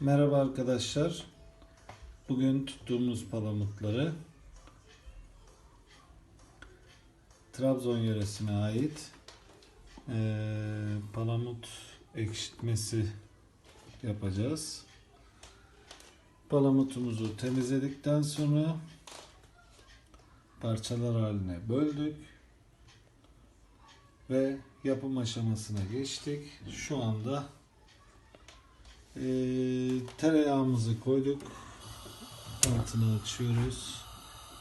Merhaba arkadaşlar. Bugün tuttuğumuz palamutları Trabzon yöresine ait eee, palamut ekşitmesi yapacağız. Palamutumuzu temizledikten sonra parçalar haline böldük ve yapım aşamasına geçtik. Şu anda ee, tereyağımızı koyduk. Altını açıyoruz.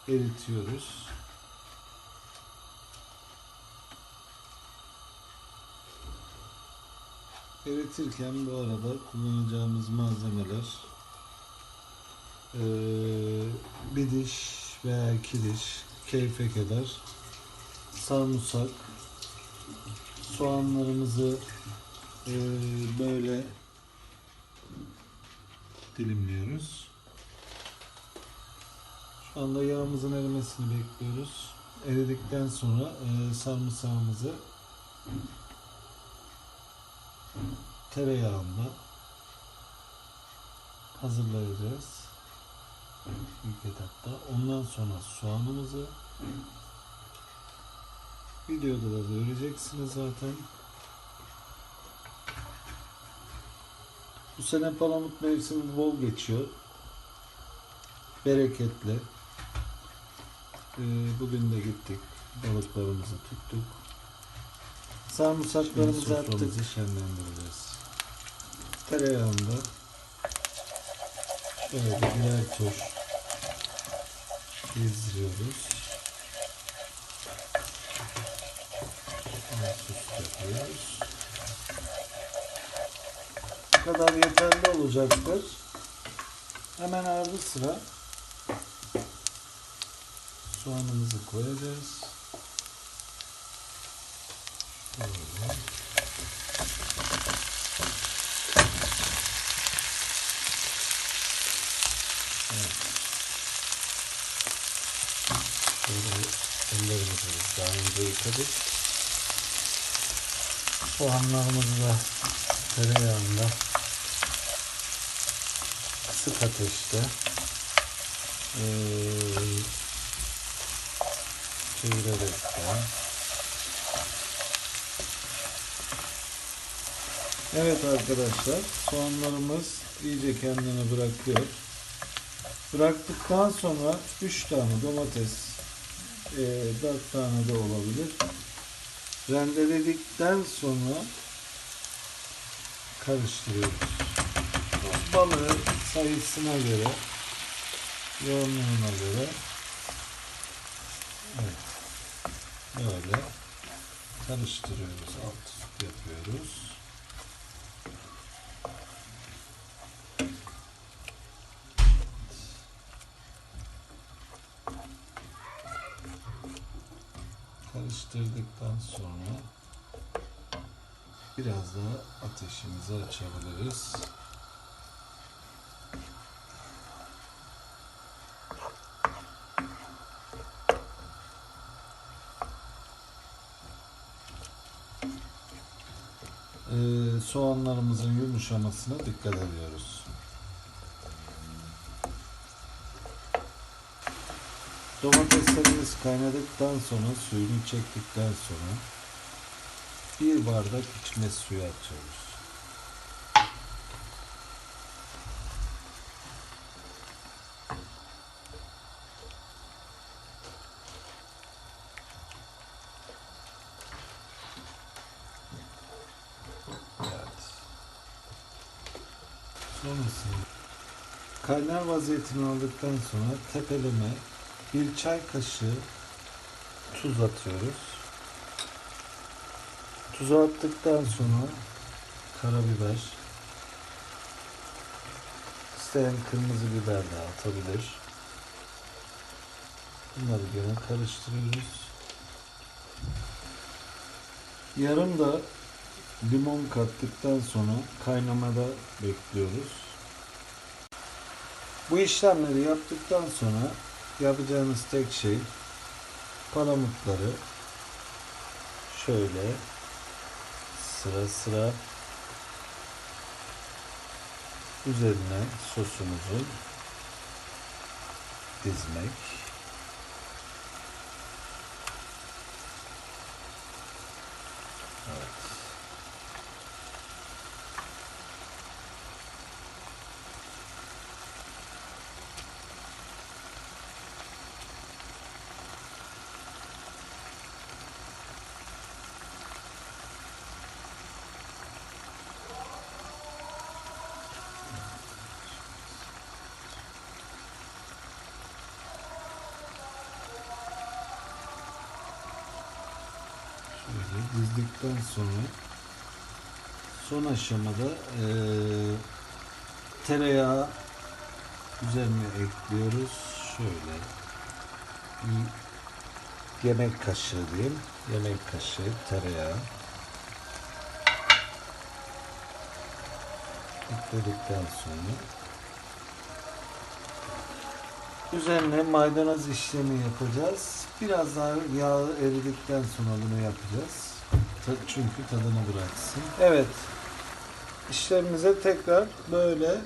Eritiyoruz. Eritirken bu arada kullanacağımız malzemeler ee, bir diş veya iki diş keyfe kadar sarımsak soğanlarımızı ee, böyle dilimliyoruz. Şu anda yağımızın erimesini bekliyoruz. Eridikten sonra e, sarımsağımızı tereyağında hazırlayacağız. İlk etapta. Ondan sonra soğanımızı videoda da göreceksiniz zaten. Bu sene palamut mevsimi bol geçiyor. Bereketli. Ee, bugün de gittik. Balıklarımızı tuttuk. Sarımsaklarımızı attık. Şenlendireceğiz. Tereyağında şöyle birer tur gezdiriyoruz. Süs yapıyoruz. Kadar yeterli olacaktır. Hemen ardı sıra soğanımızı koyacağız. Şöyle ellerimizi daha önce yıkadık. Soğanlarımızı da tereyağında kısık ateşte çevirerekten Evet arkadaşlar soğanlarımız iyice kendini bırakıyor. Bıraktıktan sonra 3 tane domates eee 4 tane de olabilir. Rendeledikten sonra karıştırıyoruz. Balığı sayısına göre, yoğunluğuna göre evet, böyle karıştırıyoruz. Alt üst yapıyoruz. Karıştırdıktan sonra biraz daha ateşimizi açabiliriz. Soğanlarımızın yumuşamasına dikkat ediyoruz. Domateslerimiz kaynadıktan sonra suyunu çektikten sonra bir bardak içme suyu atıyoruz. Evet. Sonrasında kaynar vaziyetini aldıktan sonra tepeleme bir çay kaşığı tuz atıyoruz. Tuzu attıktan sonra karabiber, isteyen kırmızı biber de atabilir. Bunları gene karıştırıyoruz. Yarım da limon kattıktan sonra kaynamada bekliyoruz. Bu işlemleri yaptıktan sonra yapacağınız tek şey palamutları şöyle sıra sıra üzerine sosumuzu dizmek. Evet. Şöyle dizdikten sonra son aşamada eee tereyağı üzerine ekliyoruz. Şöyle bir yemek kaşığı diyeyim. Yemek kaşığı tereyağı. Ekledikten sonra Üzerine maydanoz işlemi yapacağız. Biraz daha yağ eridikten sonra bunu yapacağız. Çünkü tadını bıraksın. Evet. İşlemimize tekrar böyle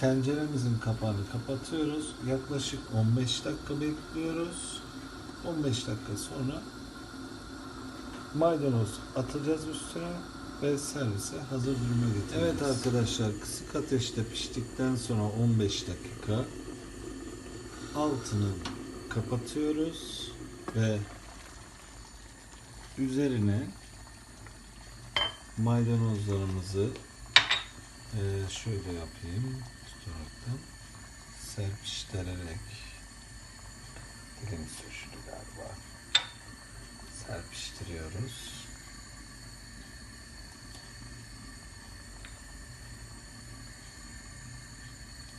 tenceremizin kapağını kapatıyoruz. Yaklaşık 15 dakika bekliyoruz. 15 dakika sonra maydanoz atacağız üstüne ve servise hazır duruma getireceğiz. Evet arkadaşlar kısık ateşte piştikten sonra 15 dakika altını kapatıyoruz ve üzerine maydanozlarımızı eee, şöyle yapayım tutaraktan serpiştirerek dilim sürçtü galiba serpiştiriyoruz.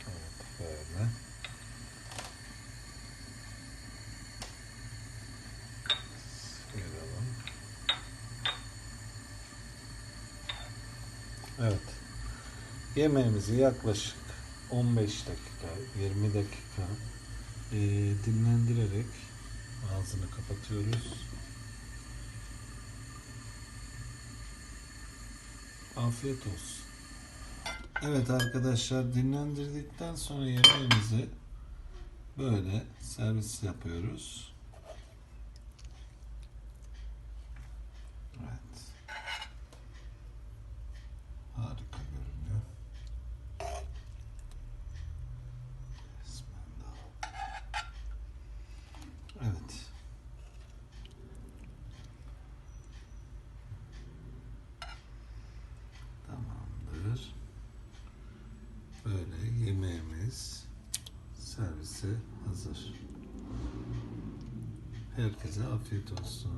Evet böyle. Sıyıralım. Evet. Yemeğimizi yaklaşık 15 dakika, 20 dakika eee, dinlendirerek ağzını kapatıyoruz. Afiyet olsun. Evet arkadaşlar dinlendirdikten sonra yemeğimizi böyle servis yapıyoruz. Servise hazır. Herkese afiyet olsun.